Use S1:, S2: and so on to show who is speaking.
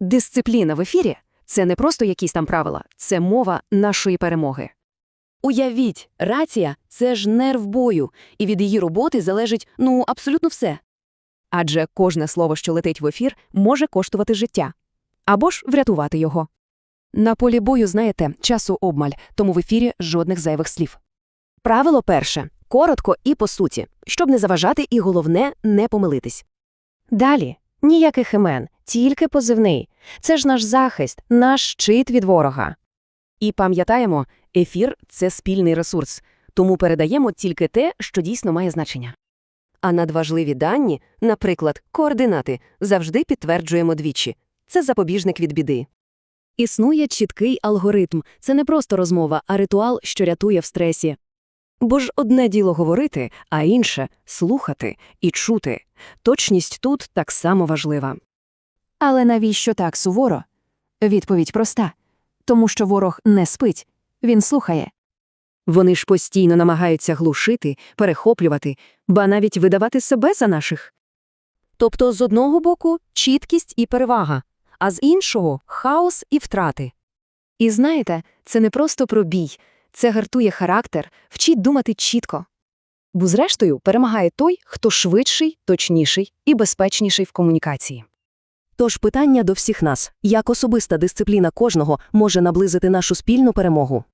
S1: Дисципліна в ефірі це не просто якісь там правила, це мова нашої перемоги.
S2: Уявіть, рація – це ж нерв бою, і від її роботи залежить, ну, абсолютно все.
S1: Адже кожне слово, що летить в ефір, може коштувати життя або ж врятувати його. На полі бою, знаєте, часу обмаль, тому в ефірі жодних зайвих слів. Правило перше коротко і по суті, щоб не заважати і головне не помилитись. Далі ніяких імен, тільки позивний. Це ж наш захист, наш щит від ворога. І пам'ятаємо, ефір це спільний ресурс, тому передаємо тільки те, що дійсно має значення. А надважливі дані, наприклад, координати, завжди підтверджуємо двічі. Це запобіжник від біди.
S2: Існує чіткий алгоритм. Це не просто розмова, а ритуал, що рятує в стресі.
S1: Бо ж одне діло говорити, а інше — слухати і чути. Точність тут так само важлива. Але навіщо так суворо? Відповідь проста. Тому що ворог не спить, він слухає. Вони ж постійно намагаються глушити, перехоплювати, ба навіть видавати себе за наших. Тобто з одного боку чіткість і перевага, а з іншого хаос і втрати. І знаєте, це не просто про бій, це гартує характер, вчить думати чітко. Бо зрештою перемагає той, хто швидший, точніший і безпечніший в комунікації.
S2: Тож питання до всіх нас – як особиста дисципліна кожного може наблизити нашу спільну перемогу?